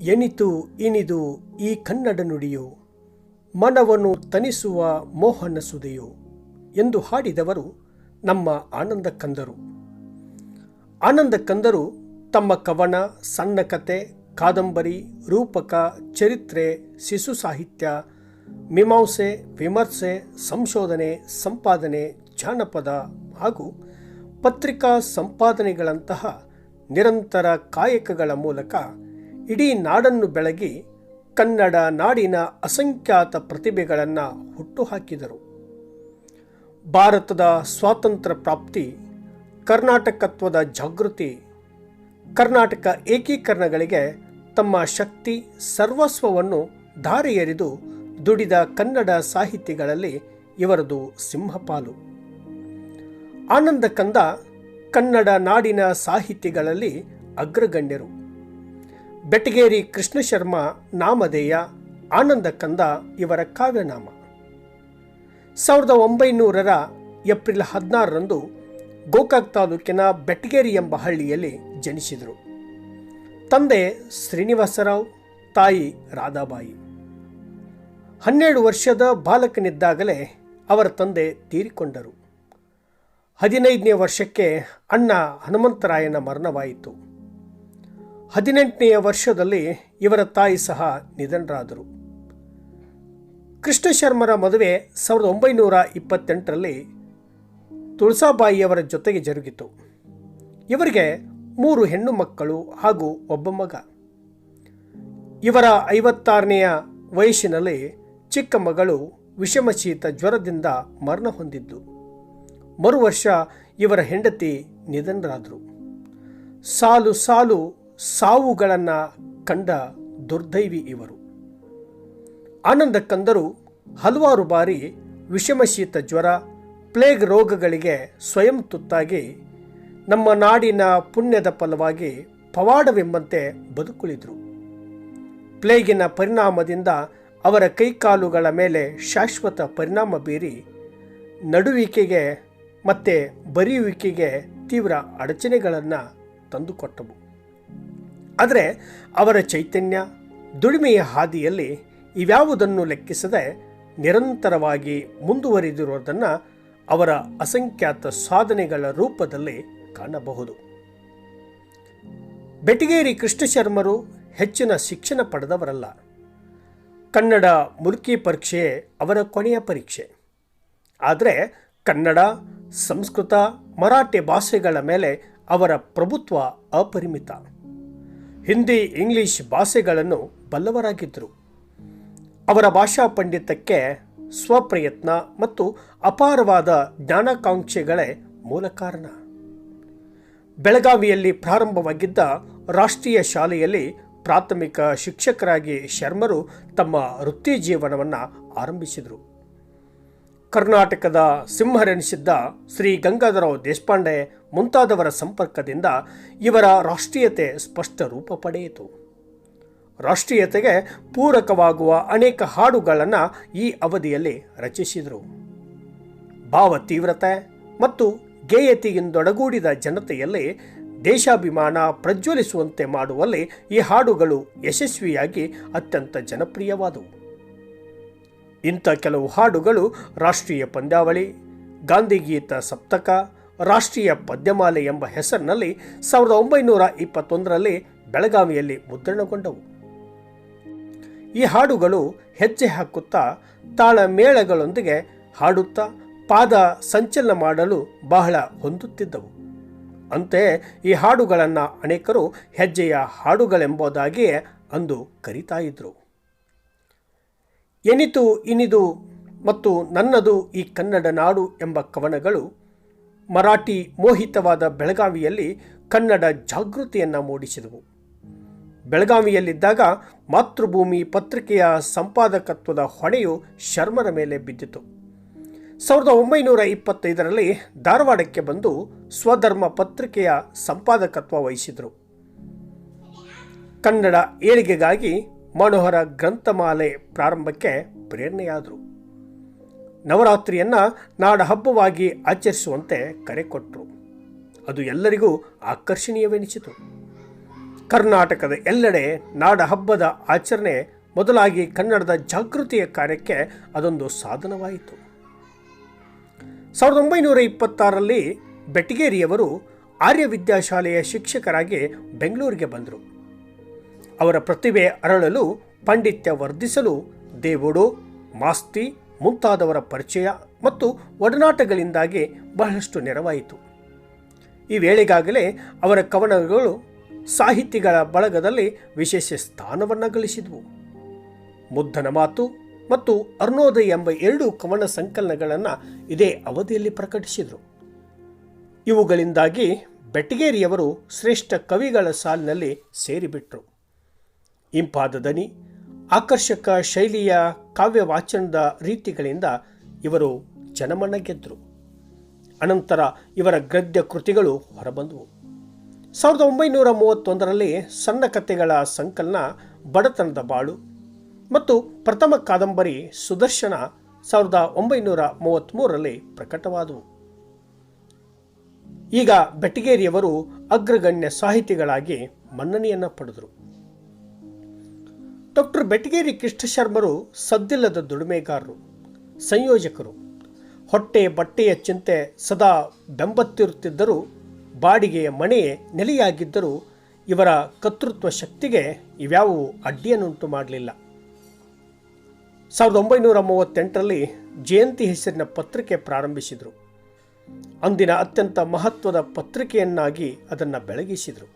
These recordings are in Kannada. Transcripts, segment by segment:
ಎನಿತು ಇನಿದು ಈ ಕನ್ನಡ ನುಡಿಯು ಮನವನ್ನು ತನಿಸುವ ಮೋಹನ ಸುದೆಯು ಎಂದು ಹಾಡಿದವರು ನಮ್ಮ ಆನಂದ ಕಂದರು ಆನಂದ ಕಂದರು ತಮ್ಮ ಕವನ, ಸಣ್ಣ ಕತೆ, ಕಾದಂಬರಿ, ರೂಪಕ, ಚರಿತ್ರೆ, ಶಿಶು ಸಾಹಿತ್ಯ, ಮೀಮಾಂಸೆ ವಿಮರ್ಶೆ ಸಂಶೋಧನೆ, ಸಂಪಾದನೆ, ಜಾನಪದ ಹಾಗೂ ಪತ್ರಿಕಾ ಸಂಪಾದನೆಗಳಂತಹ ನಿರಂತರ ಕಾಯಕಗಳ ಮೂಲಕ ಇಡೀ ನಾಡನ್ನು ಬೆಳಗಿ ಕನ್ನಡ ನಾಡಿನ ಅಸಂಖ್ಯಾತ ಪ್ರತಿಭೆಗಳನ್ನು ಹುಟ್ಟುಹಾಕಿದರು. ಭಾರತದ ಸ್ವಾತಂತ್ರ್ಯ ಪ್ರಾಪ್ತಿ, ಕರ್ನಾಟಕತ್ವದ ಜಾಗೃತಿ, ಕರ್ನಾಟಕ ಏಕೀಕರಣಗಳಿಗೆ ತಮ್ಮ ಶಕ್ತಿ, ಸರ್ವಸ್ವವನ್ನು ಧಾರೆಯೆರೆದು ದುಡಿದ ಕನ್ನಡ ಸಾಹಿತಿಗಳಲ್ಲಿ ಇವರದು ಸಿಂಹಪಾಲು. ಆನಂದ ಕಂದ ಕನ್ನಡ ನಾಡಿನ ಸಾಹಿತಿಗಳಲ್ಲಿ ಅಗ್ರಗಣ್ಯರು. ಬೆಟಗೇರಿ ಕೃಷ್ಣ ಶರ್ಮಾ ನಾಮಧೇಯ ಆನಂದ ಕಂದ ಇವರ ಕಾವ್ಯನಾಮ. ಸಾವಿರದ ಒಂಬೈನೂರರ ಏಪ್ರಿಲ್ ಹದಿನಾರರಂದು ಗೋಕಾಕ್ ತಾಲೂಕಿನ ಬೆಟಗೇರಿ ಎಂಬ ಹಳ್ಳಿಯಲ್ಲಿ ಜನಿಸಿದರು. ತಂದೆ ಶ್ರೀನಿವಾಸರಾವ್, ತಾಯಿ ರಾಧಾಬಾಯಿ. ಹನ್ನೆರಡು ವರ್ಷದ ಬಾಲಕನಿದ್ದಾಗಲೇ ಅವರ ತಂದೆ ತೀರಿಕೊಂಡರು. ಹದಿನೈದನೇ ವರ್ಷಕ್ಕೆ ಅಣ್ಣ ಹನುಮಂತರಾಯನ ಮರಣವಾಯಿತು. ಹದಿನೆಂಟನೆಯ ವರ್ಷದಲ್ಲಿ ಇವರ ತಾಯಿ ಸಹ ನಿಧನರಾದರು. ಕೃಷ್ಣ ಶರ್ಮರ ಮದುವೆ ಸಾವಿರದ ಒಂಬೈನೂರ ಇಪ್ಪತ್ತೆಂಟರಲ್ಲಿ ತುಳಸಾಬಾಯಿಯವರ ಜೊತೆಗೆ ಜರುಗಿತು. ಇವರಿಗೆ ಮೂರು ಹೆಣ್ಣು ಮಕ್ಕಳು ಹಾಗೂ ಒಬ್ಬ ಮಗ. ಇವರ ಐವತ್ತಾರನೆಯ ವಯಸ್ಸಿನಲ್ಲಿ ಚಿಕ್ಕ ಮಗಳು ವಿಷಮಶೀತ ಜ್ವರದಿಂದ ಮರಣ ಹೊಂದಿದ್ದು. ಮರು ವರ್ಷ ಇವರ ಹೆಂಡತಿ ನಿಧನರಾದರು. ಸಾಲು ಸಾಲು ಸಾವುಗಳನ್ನು ಕಂಡ ದುರ್ದೈವಿ ಇವರು. ಆನಂದ ಹಲವಾರು ಬಾರಿ ವಿಷಮಶೀತ ಜ್ವರ, ಪ್ಲೇಗ್ ರೋಗಗಳಿಗೆ ಸ್ವಯಂ ತುತ್ತಾಗಿ ನಮ್ಮ ನಾಡಿನ ಪುಣ್ಯದ ಫಲವಾಗಿ ಪವಾಡವೆಂಬಂತೆ ಬದುಕುಳಿದರು. ಪ್ಲೇಗಿನ ಪರಿಣಾಮದಿಂದ ಅವರ ಕೈಕಾಲುಗಳ ಮೇಲೆ ಶಾಶ್ವತ ಪರಿಣಾಮ ಬೀರಿ ನಡುವಿಕೆಗೆ ಮತ್ತು ಬರೆಯುವಿಕೆಗೆ ತೀವ್ರ ಅಡಚಣೆಗಳನ್ನು ತಂದುಕೊಟ್ಟವು. ಆದರೆ ಅವರ ಚೈತನ್ಯ ದುಡಿಮೆಯ ಹಾದಿಯಲ್ಲಿ ಇವ್ಯಾವುದನ್ನು ಲೆಕ್ಕಿಸದೆ ನಿರಂತರವಾಗಿ ಮುಂದುವರಿದಿರುವುದನ್ನು ಅವರ ಅಸಂಖ್ಯಾತ ಸಾಧನೆಗಳ ರೂಪದಲ್ಲಿ ಕಾಣಬಹುದು. ಬೆಟಗೇರಿ ಕೃಷ್ಣ ಶರ್ಮರು ಹೆಚ್ಚಿನ ಶಿಕ್ಷಣ ಪಡೆದವರಲ್ಲ. ಕನ್ನಡ ಮುಲ್ಕಿ ಪರೀಕ್ಷೆಯೇ ಅವರ ಕೊನೆಯ ಪರೀಕ್ಷೆ. ಆದರೆ ಕನ್ನಡ, ಸಂಸ್ಕೃತ, ಮರಾಠಿ ಭಾಷೆಗಳ ಮೇಲೆ ಅವರ ಪ್ರಭುತ್ವ ಅಪರಿಮಿತ. ಹಿಂದಿ, ಇಂಗ್ಲಿಷ್ ಭಾಷೆಗಳನ್ನು ಬಲ್ಲವರಾಗಿದ್ದರು. ಅವರ ಭಾಷಾ ಪಂಡಿತಕ್ಕೆ ಸ್ವಪ್ರಯತ್ನ ಮತ್ತು ಅಪಾರವಾದ ಜ್ಞಾನಾಕಾಂಕ್ಷೆಗಳೇ ಮೂಲ ಕಾರಣ. ಬೆಳಗಾವಿಯಲ್ಲಿ ಪ್ರಾರಂಭವಾಗಿದ್ದ ರಾಷ್ಟ್ರೀಯ ಶಾಲೆಯಲ್ಲಿ ಪ್ರಾಥಮಿಕ ಶಿಕ್ಷಕರಾಗಿ ಶರ್ಮರು ತಮ್ಮ ವೃತ್ತಿ ಜೀವನವನ್ನು ಆರಂಭಿಸಿದರು. ಕರ್ನಾಟಕದ ಸಿಂಹರೆನಿಸಿದ್ದ ಶ್ರೀ ಗಂಗಾಧರರಾವ್ ದೇಶಪಾಂಡೆ ಮುಂತಾದವರ ಸಂಪರ್ಕದಿಂದ ಇವರ ರಾಷ್ಟ್ರೀಯತೆ ಸ್ಪಷ್ಟ ರೂಪ ಪಡೆಯಿತು. ರಾಷ್ಟ್ರೀಯತೆಗೆ ಪೂರಕವಾಗುವ ಅನೇಕ ಹಾಡುಗಳನ್ನು ಈ ಅವಧಿಯಲ್ಲಿ ರಚಿಸಿದರು. ಭಾವ ತೀವ್ರತೆ ಮತ್ತು ಗೇಯತೆಯಿಂದೊಡಗೂಡಿದ ಜನತೆಯಲ್ಲಿ ದೇಶಾಭಿಮಾನ ಪ್ರಜ್ವಲಿಸುವಂತೆ ಮಾಡುವಲ್ಲಿ ಈ ಹಾಡುಗಳು ಯಶಸ್ವಿಯಾಗಿ ಅತ್ಯಂತ ಜನಪ್ರಿಯವಾದವು. ಇಂಥ ಕೆಲವು ಹಾಡುಗಳು ರಾಷ್ಟ್ರೀಯ ಪಂದ್ಯಾವಳಿ ಗಾಂಧಿಗೀತ ಸಪ್ತಕ, ರಾಷ್ಟ್ರೀಯ ಪದ್ಯಮಾಲೆ ಎಂಬ ಹೆಸರಿನಲ್ಲಿ ಸಾವಿರದ ಒಂಬೈನೂರ ಇಪ್ಪತ್ತೊಂದರಲ್ಲಿ ಬೆಳಗಾವಿಯಲ್ಲಿ ಮುದ್ರಣಗೊಂಡವು. ಈ ಹಾಡುಗಳು ಹೆಜ್ಜೆ ಹಾಕುತ್ತಾ ತಾಳಮೇಳಗಳೊಂದಿಗೆ ಹಾಡುತ್ತಾ ಪಾದ ಸಂಚಲನ ಮಾಡಲು ಬಹಳ ಹೊಂದುತ್ತಿದ್ದವು. ಅಂತೆ ಈ ಹಾಡುಗಳನ್ನು ಅನೇಕರು ಹೆಜ್ಜೆಯ ಹಾಡುಗಳೆಂಬುದಾಗಿಯೇ ಅಂದು ಕರೀತಾ ಇದ್ರು. ಎನಿತು ಇನಿದು ಮತ್ತು ನನ್ನದು ಈ ಕನ್ನಡ ನಾಡು ಎಂಬ ಕವನಗಳು ಮರಾಠಿ ಮೋಹಿತವಾದ ಬೆಳಗಾವಿಯಲ್ಲಿ ಕನ್ನಡ ಜಾಗೃತಿಯನ್ನು ಮೂಡಿಸಿದವು. ಬೆಳಗಾವಿಯಲ್ಲಿದ್ದಾಗ ಮಾತೃಭೂಮಿ ಪತ್ರಿಕೆಯ ಸಂಪಾದಕತ್ವದ ಹೊಣೆಯು ಶರ್ಮರ ಮೇಲೆ ಬಿದ್ದಿತು. ಸಾವಿರದ ಒಂಬೈನೂರ ಇಪ್ಪತ್ತೈದರಲ್ಲಿ ಧಾರವಾಡಕ್ಕೆ ಬಂದು ಸ್ವಧರ್ಮ ಪತ್ರಿಕೆಯ ಸಂಪಾದಕತ್ವ ವಹಿಸಿದರು. ಕನ್ನಡ ಏಳಿಗೆಗಾಗಿ ಮನೋಹರ ಗ್ರಂಥಮಾಲೆ ಪ್ರಾರಂಭಕ್ಕೆ ಪ್ರೇರಣೆಯಾದರು. ನವರಾತ್ರಿಯನ್ನು ನಾಡ ಹಬ್ಬವಾಗಿ ಆಚರಿಸುವಂತೆ ಕರೆ ಕೊಟ್ಟರು ಅದು ಎಲ್ಲರಿಗೂ ಆಕರ್ಷಣೀಯವೆನಿಸಿತು. ಕರ್ನಾಟಕದ ಎಲ್ಲೆಡೆ ನಾಡ ಹಬ್ಬದ ಆಚರಣೆ ಮೊದಲಾಗಿ ಕನ್ನಡದ ಜಾಗೃತಿಯ ಕಾರ್ಯಕ್ಕೆ ಅದೊಂದು ಸಾಧನವಾಯಿತು. ಸಾವಿರದ ಒಂಬೈನೂರ ಇಪ್ಪತ್ತಾರರಲ್ಲಿ ಬೆಟಗೇರಿಯವರು ಆರ್ಯ ವಿದ್ಯಾಶಾಲೆಯ ಶಿಕ್ಷಕರಾಗಿ ಬೆಂಗಳೂರಿಗೆ ಬಂದರು. ಅವರ ಪ್ರತಿಭೆ ಅರಳಲು ಪಾಂಡಿತ್ಯ ವರ್ಧಿಸಲು ದೇವೋಡು, ಮಾಸ್ತಿ ಮುಂತಾದವರ ಪರಿಚಯ ಮತ್ತು ಒಡನಾಟಗಳಿಂದಾಗಿ ಬಹಳಷ್ಟು ನೆರವಾಯಿತು. ಈ ವೇಳೆಗಾಗಲೇ ಅವರ ಕವನಗಳು ಸಾಹಿತಿಗಳ ಬಳಗದಲ್ಲಿ ವಿಶೇಷ ಸ್ಥಾನವನ್ನು ಗಳಿಸಿದವು. ಮುದ್ದನ ಮಾತು ಮತ್ತು ಅರ್ಣೋದಯ ಎಂಬ ಎರಡು ಕವನ ಸಂಕಲನಗಳನ್ನು ಇದೇ ಅವಧಿಯಲ್ಲಿ ಪ್ರಕಟಿಸಿದರು. ಇವುಗಳಿಂದಾಗಿ ಬೆಟಗೇರಿಯವರು ಶ್ರೇಷ್ಠ ಕವಿಗಳ ಸಾಲಿನಲ್ಲಿ ಸೇರಿಬಿಟ್ರು. ಇಂಪಾದ ದನಿ ಆಕರ್ಷಕ ಶೈಲಿಯ ಕಾವ್ಯ ವಾಚನದ ರೀತಿಗಳಿಂದ ಇವರು ಜನಮನ ಗೆದ್ದರು ಅನಂತರ ಇವರ ಗದ್ಯ ಕೃತಿಗಳು ಹೊರಬಂದವು. ಸಾವಿರದ ಒಂಬೈನೂರ ಮೂವತ್ತೊಂದರಲ್ಲಿ ಸಣ್ಣ ಕಥೆಗಳ ಸಂಕಲನ, ಬಡತನದ ಬಾಳು ಮತ್ತು ಪ್ರಥಮ ಕಾದಂಬರಿ ಸುದರ್ಶನ ಸಾವಿರದ ಒಂಬೈನೂರ ಮೂವತ್ತ್ಮೂರರಲ್ಲಿ ಪ್ರಕಟವಾದವು. ಈಗ ಬೆಟಗೇರಿಯವರು ಅಗ್ರಗಣ್ಯ ಸಾಹಿತಿಗಳಾಗಿ ಮನ್ನಣೆಯನ್ನು ಪಡೆದರು. ಡಾಕ್ಟರ್ ಬೆಟಗೇರಿ ಕೃಷ್ಣಶರ್ಮರು ಸದ್ದಿಲ್ಲದ ದುಡಿಮೆಗಾರರು, ಸಂಯೋಜಕರು. ಹೊಟ್ಟೆ ಬಟ್ಟೆಯ ಚಿಂತೆ ಸದಾ ಬೆಂಬತ್ತಿರುತ್ತಿದ್ದರೂ, ಬಾಡಿಗೆಯ ಮನೆಯೇ ನೆಲೆಯಾಗಿದ್ದರೂ ಇವರ ಕರ್ತೃತ್ವ ಶಕ್ತಿಗೆ ಇವ್ಯಾವುವು ಅಡ್ಡಿಯನ್ನುಂಟು ಮಾಡಲಿಲ್ಲ. ಸಾವಿರದ ಒಂಬೈನೂರ ಮೂವತ್ತೆಂಟರಲ್ಲಿ ಜಯಂತಿ ಹೆಸರಿನ ಪತ್ರಿಕೆ ಪ್ರಾರಂಭಿಸಿದರು. ಅಂದಿನ ಅತ್ಯಂತ ಮಹತ್ವದ ಪತ್ರಿಕೆಯನ್ನಾಗಿ ಅದನ್ನು ಬೆಳಗಿಸಿದರು.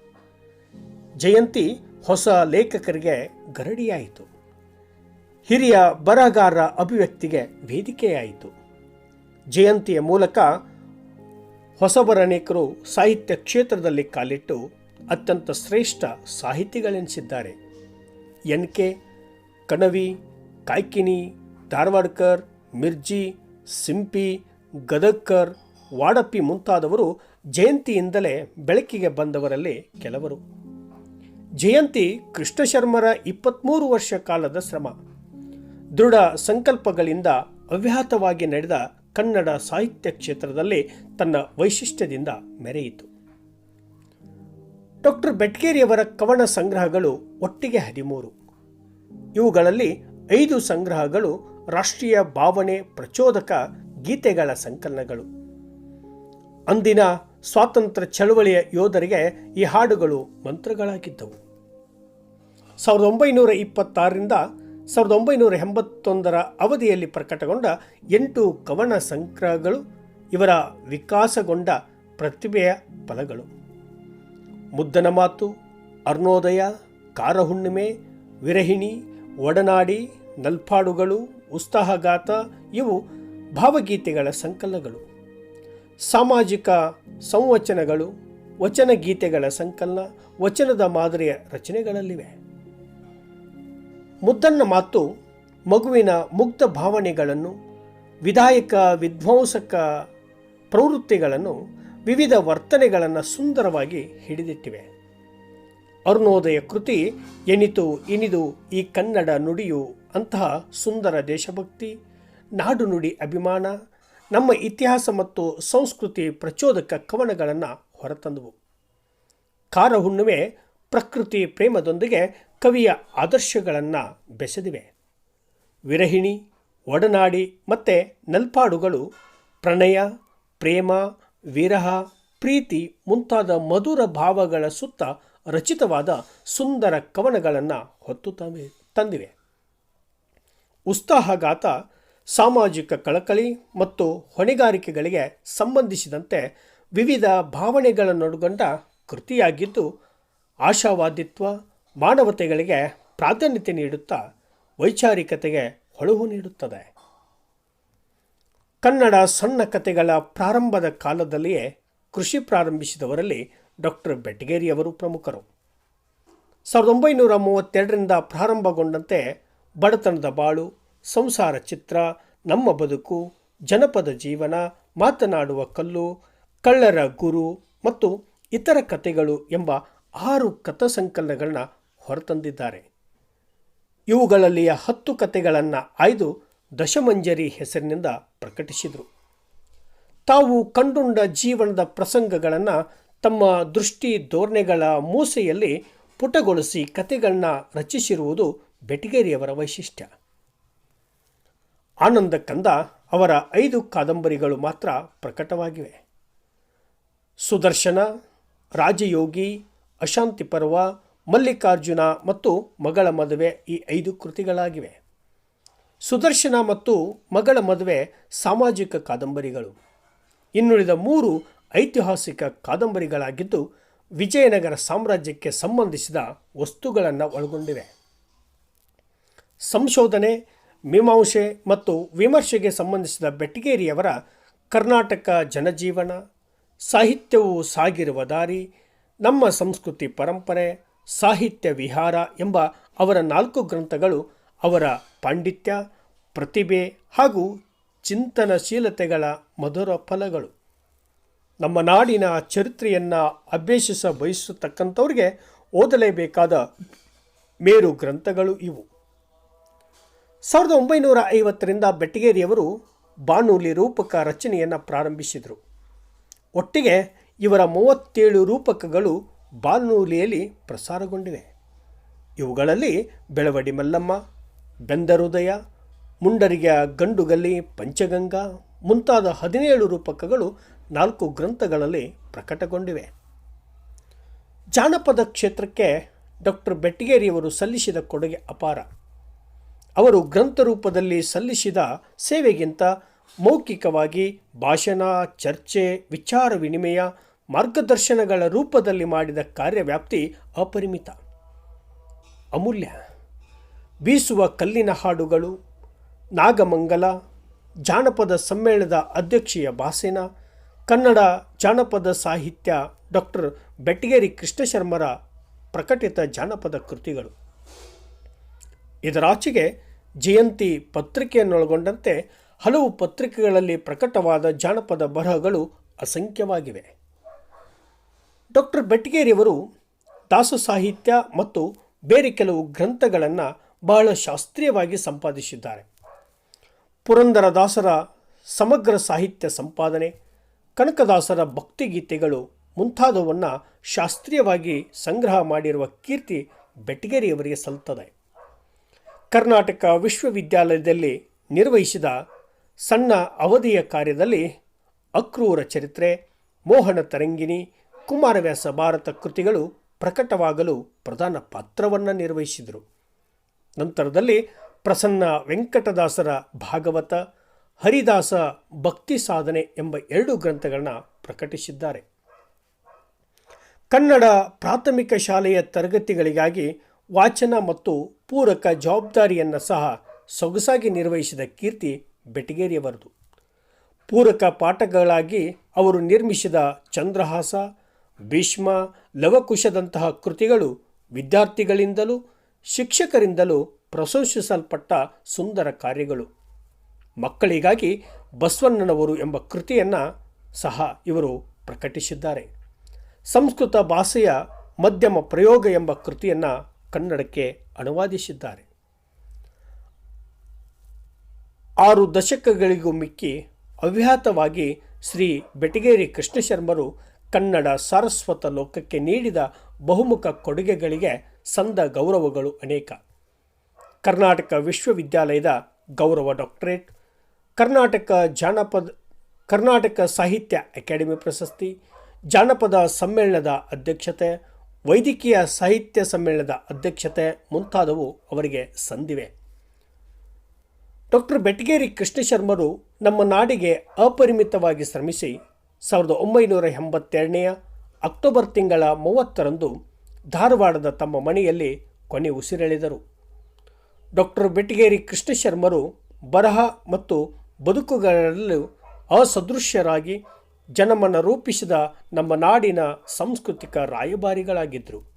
ಜಯಂತಿ ಹೊಸ ಲೇಖಕರಿಗೆ ಗರಡಿಯಾಯಿತು. ಹಿರಿಯ ಬರಹಗಾರರ ಅಭಿವ್ಯಕ್ತಿಗೆ ವೇದಿಕೆಯಾಯಿತು. ಜಯಂತಿಯ ಮೂಲಕ ಹೊಸಬರನೇಕರು ಸಾಹಿತ್ಯ ಕ್ಷೇತ್ರದಲ್ಲಿ ಕಾಲಿಟ್ಟು ಅತ್ಯಂತ ಶ್ರೇಷ್ಠ ಸಾಹಿತಿಗಳೆನಿಸಿದ್ದಾರೆ. ಎನ್ ಕೆ, ಕಣವಿ, ಕಾಯ್ಕಿನಿ, ಧಾರವಾಡ್ಕರ್, ಮಿರ್ಜಿ, ಸಿಂಪಿ, ಗದಗ್ಕರ್, ವಾಡಪ್ಪಿ ಮುಂತಾದವರು ಜಯಂತಿಯಿಂದಲೇ ಬೆಳಕಿಗೆ ಬಂದವರಲ್ಲಿ ಕೆಲವರು. ಜಯಂತಿ ಕೃಷ್ಣಶರ್ಮರ ಇಪ್ಪತ್ತ್ಮೂರು ವರ್ಷ ಕಾಲದ ಶ್ರಮ. ದೃಢ ಸಂಕಲ್ಪಗಳಿಂದ ಅವ್ಯಾಹತವಾಗಿ ನಡೆದ ಕನ್ನಡ ಸಾಹಿತ್ಯ ಕ್ಷೇತ್ರದಲ್ಲಿ ತನ್ನ ವೈಶಿಷ್ಟ್ಯದಿಂದ ಮೆರೆಯಿತು. ಡಾಕ್ಟರ್ ಬೆಟ್ಗೇರಿಯವರ ಕವನ ಸಂಗ್ರಹಗಳು ಒಟ್ಟಿಗೆ ಹದಿಮೂರು. ಇವುಗಳಲ್ಲಿ ಐದು ಸಂಗ್ರಹಗಳು ರಾಷ್ಟ್ರೀಯ ಭಾವನೆ ಪ್ರಚೋದಕ ಗೀತೆಗಳ ಸಂಕಲನಗಳು. ಅಂದಿನ ಸ್ವಾತಂತ್ರ್ಯ ಚಳುವಳಿಯ ಯೋಧರಿಗೆ ಈ ಹಾಡುಗಳು ಮಂತ್ರಗಳಾಗಿದ್ದವು. ಸಾವಿರದ ಒಂಬೈನೂರ ಇಪ್ಪತ್ತಾರರಿಂದ ಸಾವಿರದ ಒಂಬೈನೂರ ಎಂಬತ್ತೊಂದರ ಅವಧಿಯಲ್ಲಿ ಪ್ರಕಟಗೊಂಡ ಎಂಟು ಕವನ ಸಂಗ್ರಹಗಳು ಇವರ ವಿಕಾಸಗೊಂಡ ಪ್ರತಿಭೆಯ ಫಲಗಳು. ಮುದ್ದನ ಮಾತು, ಅರ್ಣೋದಯ, ಕಾರಹುಣ್ಣಿಮೆ, ವಿರಹಿಣಿ, ಒಡನಾಡಿ ನಲ್ಪಾಡುಗಳು ಉತ್ಸಾಹಗಾತ ಇವು ಭಾವಗೀತೆಗಳ ಸಂಕಲನಗಳು. ಸಾಮಾಜಿಕ ಸಂವಚನಗಳು ವಚನ ಗೀತೆಗಳ ಸಂಕಲನ, ವಚನದ ಮಾದರಿಯ ರಚನೆಗಳಲ್ಲಿವೆ. ಮುದ್ದನ್ನ ಮಾತು ಮಗುವಿನ ಮುಗ್ಧ ಭಾವನೆಗಳನ್ನು ವಿಧಾಯಕ ವಿಧ್ವಂಸಕ ಪ್ರವೃತ್ತಿಗಳನ್ನು, ವಿವಿಧ ವರ್ತನೆಗಳನ್ನು ಸುಂದರವಾಗಿ ಹಿಡಿದಿಟ್ಟಿವೆ. ಅರುಣೋದಯ ಕೃತಿ, ಎನಿತು ಇನಿದು ಈ ಕನ್ನಡ ನುಡಿಯು ಅಂತಹ ಸುಂದರ ದೇಶಭಕ್ತಿ, ನಾಡು ನುಡಿ ಅಭಿಮಾನ, ನಮ್ಮ ಇತಿಹಾಸ ಮತ್ತು ಸಂಸ್ಕೃತಿ ಪ್ರಚೋದಕ ಕವನಗಳನ್ನು ಹೊರತಂದವು. ಕಾರ ಹುಣ್ಣಿಮೆ ಪ್ರಕೃತಿ ಪ್ರೇಮದೊಂದಿಗೆ ಕವಿಯ ಆದರ್ಶಗಳನ್ನು ಬೆಸೆದಿವೆ. ವಿರಹಿಣಿ, ಒಡನಾಡಿ ಮತ್ತು ನಲ್ಪಾಡುಗಳು ಪ್ರಣಯ, ಪ್ರೇಮ, ವಿರಹ, ಪ್ರೀತಿ ಮುಂತಾದ ಮಧುರ ಭಾವಗಳ ಸುತ್ತ ರಚಿತವಾದ ಸುಂದರ ಕವನಗಳನ್ನು ಹೊತ್ತು ತಂದಿ, ತಂದಿವೆ. ಉತ್ಸಾಹಗಾತ ಸಾಮಾಜಿಕ ಕಳಕಳಿ ಮತ್ತು ಹೊಣೆಗಾರಿಕೆಗಳಿಗೆ ಸಂಬಂಧಿಸಿದಂತೆ ವಿವಿಧ ಭಾವನೆಗಳನ್ನೊಳಗೊಂಡ ಕೃತಿಯಾಗಿದ್ದು ಆಶಾವಾದಿತ್ವ ಮಾನವತೆಗಳಿಗೆ ಪ್ರಾಧಾನ್ಯತೆ ನೀಡುತ್ತಾ ವೈಚಾರಿಕತೆಗೆ ಹೊಳಹು ನೀಡುತ್ತದೆ. ಕನ್ನಡ ಸಣ್ಣ ಕಥೆಗಳ ಪ್ರಾರಂಭದ ಕಾಲದಲ್ಲಿಯೇ ಕೃಷಿ ಪ್ರಾರಂಭಿಸಿದವರಲ್ಲಿ ಡಾಕ್ಟರ್ ಬೆಟಗೇರಿಯವರು ಪ್ರಮುಖರು. ಸಾವಿರದ ಒಂಬೈನೂರ ಮೂವತ್ತೆರಡರಿಂದ ಪ್ರಾರಂಭಗೊಂಡಂತೆ ಬಡತನದ ಬಾಳು, ಸಂಸಾರ ಚಿತ್ರ, ನಮ್ಮ ಬದುಕು, ಜನಪದ ಜೀವನ, ಮಾತನಾಡುವ ಕಲ್ಲು, ಕಳ್ಳರ ಗುರು ಮತ್ತು ಇತರ ಕಥೆಗಳು ಎಂಬ ಆರು ಕಥಾ ಸಂಕಲನಗಳನ್ನ ಹೊರತಂದಿದ್ದಾರೆ. ಇವುಗಳಲ್ಲಿಯ ಹತ್ತು ಕಥೆಗಳನ್ನು ಆಯ್ದು ದಶಮಂಜರಿ ಹೆಸರಿನಿಂದ ಪ್ರಕಟಿಸಿದರು. ತಾವು ಕಂಡುಂಡ ಜೀವನದ ಪ್ರಸಂಗಗಳನ್ನು ತಮ್ಮ ದೃಷ್ಟಿ ಧೋರಣೆಗಳ ಮೂಸೆಯಲ್ಲಿ ಪುಟಗೊಳಿಸಿ ಕಥೆಗಳನ್ನ ರಚಿಸಿರುವುದು ಬೆಟಗೇರಿಯವರ ವೈಶಿಷ್ಟ್ಯ. ಆನಂದ ಕಂದ ಅವರ ಐದು ಕಾದಂಬರಿಗಳು ಮಾತ್ರ ಪ್ರಕಟವಾಗಿವೆ. ಸುದರ್ಶನ, ರಾಜಯೋಗಿ ಅಶಾಂತಿ ಪರ್ವ, ಮಲ್ಲಿಕಾರ್ಜುನ ಮತ್ತು ಮಗಳ ಮದುವೆ ಈ ಐದು ಕೃತಿಗಳಾಗಿವೆ. ಸುದರ್ಶನ ಮತ್ತು ಮಗಳ ಮದುವೆ ಸಾಮಾಜಿಕ ಕಾದಂಬರಿಗಳು. ಇನ್ನುಳಿದ ಮೂರು ಐತಿಹಾಸಿಕ ಕಾದಂಬರಿಗಳಾಗಿದ್ದು ವಿಜಯನಗರ ಸಾಮ್ರಾಜ್ಯಕ್ಕೆ ಸಂಬಂಧಿಸಿದ ವಸ್ತುಗಳನ್ನು ಒಳಗೊಂಡಿವೆ. ಸಂಶೋಧನೆ, ಮೀಮಾಂಸೆ ಮತ್ತು ವಿಮರ್ಶೆಗೆ ಸಂಬಂಧಿಸಿದ ಬೆಟ್ಟಗೇರಿಯವರ ಕರ್ನಾಟಕ ಜನಜೀವನ, ಸಾಹಿತ್ಯವು ಸಾಗಿರುವ ದಾರಿ ನಮ್ಮ ಸಂಸ್ಕೃತಿ ಪರಂಪರೆ, ಸಾಹಿತ್ಯ ವಿಹಾರ ಎಂಬ ಅವರ ನಾಲ್ಕು ಗ್ರಂಥಗಳು ಅವರ ಪಾಂಡಿತ್ಯ, ಪ್ರತಿಭೆ ಹಾಗೂ ಚಿಂತನಶೀಲತೆಗಳ ಮಧುರ ಫಲಗಳು. ನಮ್ಮ ನಾಡಿನ ಚರಿತ್ರೆಯನ್ನು ಅಭ್ಯಸಿಸ ಬಯಸತಕ್ಕಂಥವ್ರಿಗೆ ಓದಲೇಬೇಕಾದ ಮೇರು ಗ್ರಂಥಗಳು ಇವು. ಸಾವಿರದ ಒಂಬೈನೂರ ಐವತ್ತರಿಂದ ಬೆಟ್ಟಗೇರಿಯವರು ಬಾನುಲಿ ರೂಪಕ ರಚನೆಯನ್ನು ಪ್ರಾರಂಭಿಸಿದರು. ಒಟ್ಟಿಗೆ ಇವರ ಮೂವತ್ತೇಳು ರೂಪಕಗಳು ಬಾನುಲಿಯಲ್ಲಿ ಪ್ರಸಾರಗೊಂಡಿವೆ. ಇವುಗಳಲ್ಲಿ ಬೆಳವಡಿ ಮಲ್ಲಮ್ಮ, ಬೆಂದರುದಯ ಮುಂಡರಿಗೆಯ ಗಂಡುಗಲ್ಲಿ ಪಂಚಗಂಗಾ ಮುಂತಾದ ಹದಿನೇಳು ರೂಪಕಗಳು ನಾಲ್ಕು ಗ್ರಂಥಗಳಲ್ಲಿ ಪ್ರಕಟಗೊಂಡಿವೆ. ಜಾನಪದ ಕ್ಷೇತ್ರಕ್ಕೆ ಡಾಕ್ಟರ್ ಬೆಟ್ಟಿಗೇರಿಯವರು ಸಲ್ಲಿಸಿದ ಕೊಡುಗೆ ಅಪಾರ. ಅವರು ಗ್ರಂಥ ರೂಪದಲ್ಲಿ ಸಲ್ಲಿಸಿದ ಸೇವೆಗಿಂತ ಮೌಖಿಕವಾಗಿ ಭಾಷಣ, ಚರ್ಚೆ, ವಿಚಾರ ವಿನಿಮಯ, ಮಾರ್ಗದರ್ಶನಗಳ ರೂಪದಲ್ಲಿ ಮಾಡಿದ ಕಾರ್ಯವ್ಯಾಪ್ತಿ ಅಪರಿಮಿತ. ಅಮೂಲ್ಯ. ಬೀಸುವ ಕಲ್ಲಿನ ಹಾಡುಗಳು, ನಾಗಮಂಗಲ, ಜಾನಪದ ಸಮ್ಮೇಳನದ ಅಧ್ಯಕ್ಷೀಯ ಭಾಷಣ, ಕನ್ನಡ ಜಾನಪದ ಸಾಹಿತ್ಯ ಡಾಕ್ಟರ್ ಬೆಟ್ಟಗೇರಿ ಕೃಷ್ಣಶರ್ಮರ ಪ್ರಕಟಿತ ಜಾನಪದ ಕೃತಿಗಳು. ಇದರಾಚೆಗೆ ಜಯಂತಿ ಪತ್ರಿಕೆಯನ್ನೊಳಗೊಂಡಂತೆ ಹಲವು ಪತ್ರಿಕೆಗಳಲ್ಲಿ ಪ್ರಕಟವಾದ ಜಾನಪದ ಬರಹಗಳು ಅಸಂಖ್ಯವಾಗಿವೆ. ಡಾಕ್ಟರ್ ಬೆಟ್ಟಗೇರಿಯವರು ದಾಸ ಸಾಹಿತ್ಯ ಮತ್ತು ಬೇರೆ ಕೆಲವು ಗ್ರಂಥಗಳನ್ನು ಬಹಳ ಶಾಸ್ತ್ರೀಯವಾಗಿ ಸಂಪಾದಿಸಿದ್ದಾರೆ. ಪುರಂದರದಾಸರ ಸಮಗ್ರ ಸಾಹಿತ್ಯ ಸಂಪಾದನೆ, ಕನಕದಾಸರ ಭಕ್ತಿಗೀತೆಗಳು ಮುಂತಾದವನ್ನು ಶಾಸ್ತ್ರೀಯವಾಗಿ ಸಂಗ್ರಹ ಮಾಡಿರುವ ಕೀರ್ತಿ ಬೆಟ್ಟಗೇರಿಯವರಿಗೆ ಸಲ್ತದೆ ಕರ್ನಾಟಕ ವಿಶ್ವವಿದ್ಯಾಲಯದಲ್ಲಿ ನಿರ್ವಹಿಸಿದ ಸಣ್ಣ ಅವಧಿಯ ಕಾರ್ಯದಲ್ಲಿ ಅಕ್ರೂರ ಚರಿತ್ರೆ, ಮೋಹನ ತರಂಗಿಣಿ, ಕುಮಾರವ್ಯಾಸ ಭಾರತ ಕೃತಿಗಳು ಪ್ರಕಟವಾಗಲು ಪ್ರಧಾನ ಪಾತ್ರವನ್ನು ನಿರ್ವಹಿಸಿದರು. ನಂತರದಲ್ಲಿ ಪ್ರಸನ್ನ ವೆಂಕಟದಾಸರ ಭಾಗವತ, ಹರಿದಾಸ ಭಕ್ತಿ ಸಾಧನೆ ಎಂಬ ಎರಡು ಗ್ರಂಥಗಳನ್ನ ಪ್ರಕಟಿಸಿದ್ದಾರೆ. ಕನ್ನಡ ಪ್ರಾಥಮಿಕ ಶಾಲೆಯ ತರಗತಿಗಳಿಗಾಗಿ ವಾಚನ ಮತ್ತು ಪೂರಕ ಜವಾಬ್ದಾರಿಯನ್ನು ಸಹ ಸೊಗಸಾಗಿ ನಿರ್ವಹಿಸಿದ ಕೀರ್ತಿ ಬೆಟಗೇರಿಯವರದು ಪೂರಕ ಪಾಠಗಳಾಗಿ ಅವರು ನಿರ್ಮಿಸಿದ ಚಂದ್ರಹಾಸ, ಭೀಷ್ಮ, ಲವಕುಶದಂತಹ ಕೃತಿಗಳು ವಿದ್ಯಾರ್ಥಿಗಳಿಂದಲೂ ಶಿಕ್ಷಕರಿಂದಲೂ ಪ್ರಶಂಸಿಸಲ್ಪಟ್ಟ ಸುಂದರ ಕಾರ್ಯಗಳು. ಮಕ್ಕಳಿಗಾಗಿ ಬಸವಣ್ಣನವರು ಎಂಬ ಕೃತಿಯನ್ನು ಸಹ ಇವರು ಪ್ರಕಟಿಸಿದ್ದಾರೆ. ಸಂಸ್ಕೃತ ಭಾಷೆಯ ಮಧ್ಯಮ ಪ್ರಯೋಗ ಎಂಬ ಕೃತಿಯನ್ನು ಕನ್ನಡಕ್ಕೆ ಅನುವಾದಿಸಿದ್ದಾರೆ. ಆರು ದಶಕಗಳಿಗೂ ಮಿಕ್ಕಿ ಅವ್ಯಾಹತವಾಗಿ ಶ್ರೀ ಬೆಟಗೇರಿ ಕೃಷ್ಣಶರ್ಮರು ಕನ್ನಡ ಸಾರಸ್ವತ ಲೋಕಕ್ಕೆ ನೀಡಿದ ಬಹುಮುಖ ಕೊಡುಗೆಗಳಿಗೆ ಸಂದ ಗೌರವಗಳು ಅನೇಕ. ಕರ್ನಾಟಕ ವಿಶ್ವವಿದ್ಯಾಲಯದ ಗೌರವ ಡಾಕ್ಟರೇಟ್, ಕರ್ನಾಟಕ ಜಾನಪದ, ಕರ್ನಾಟಕ ಸಾಹಿತ್ಯ ಅಕಾಡೆಮಿ ಪ್ರಶಸ್ತಿ, ಜಾನಪದ ಸಮ್ಮೇಳನದ ಅಧ್ಯಕ್ಷತೆ, ವೈದ್ಯಕೀಯ ಸಾಹಿತ್ಯ ಸಮ್ಮೇಳನದ ಅಧ್ಯಕ್ಷತೆ ಮುಂತಾದವು ಅವರಿಗೆ ಸಂದಿವೆ. ಡಾಕ್ಟರ್ ಬೆಟಗೇರಿ ಕೃಷ್ಣಶರ್ಮರು ನಮ್ಮ ನಾಡಿಗೆ ಅಪರಿಮಿತವಾಗಿ ಶ್ರಮಿಸಿ ಸಾವಿರದ ಒಂಬೈನೂರ ಎಂಬತ್ತೆರಡನೆಯ ಅಕ್ಟೋಬರ್ ತಿಂಗಳ ಮೂವತ್ತರಂದು ಧಾರವಾಡದ ತಮ್ಮ ಮನೆಯಲ್ಲಿ ಕೊನೆ ಉಸಿರೆಳೆದರು. ಡಾಕ್ಟರ್ ಬೆಟಗೇರಿ ಕೃಷ್ಣಶರ್ಮರು ಬರಹ ಮತ್ತು ಬದುಕುಗಳಲ್ಲೂ ಅಸದೃಶ್ಯರಾಗಿ ಜನಮನ ರೂಪಿಸಿದ ನಮ್ಮ ನಾಡಿನ ಸಾಂಸ್ಕೃತಿಕ ರಾಯಭಾರಿಗಳಾಗಿದ್ದರು.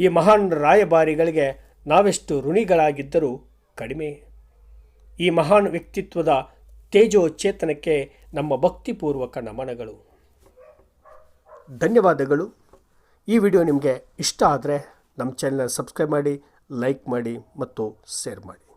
ಈ ಮಹಾನ್ ರಾಯಭಾರಿಗಳಿಗೆ ನಾವೆಷ್ಟು ಋಣಿಗಳಾಗಿದ್ದರೂ ಕಡಿಮೆ. ಈ ಮಹಾನ್ ವ್ಯಕ್ತಿತ್ವದ ತೇಜೋಚೇತನಕ್ಕೆ ನಮ್ಮ ಭಕ್ತಿಪೂರ್ವಕ ನಮನಗಳು. ಧನ್ಯವಾದಗಳು. ಈ ವಿಡಿಯೋ ನಿಮಗೆ ಇಷ್ಟ ಆದರೆ ನಮ್ಮ ಚಾನಲ್ನ ಸಬ್ಸ್ಕ್ರೈಬ್ ಮಾಡಿ ಲೈಕ್ ಮಾಡಿ ಮತ್ತು ಶೇರ್ ಮಾಡಿ.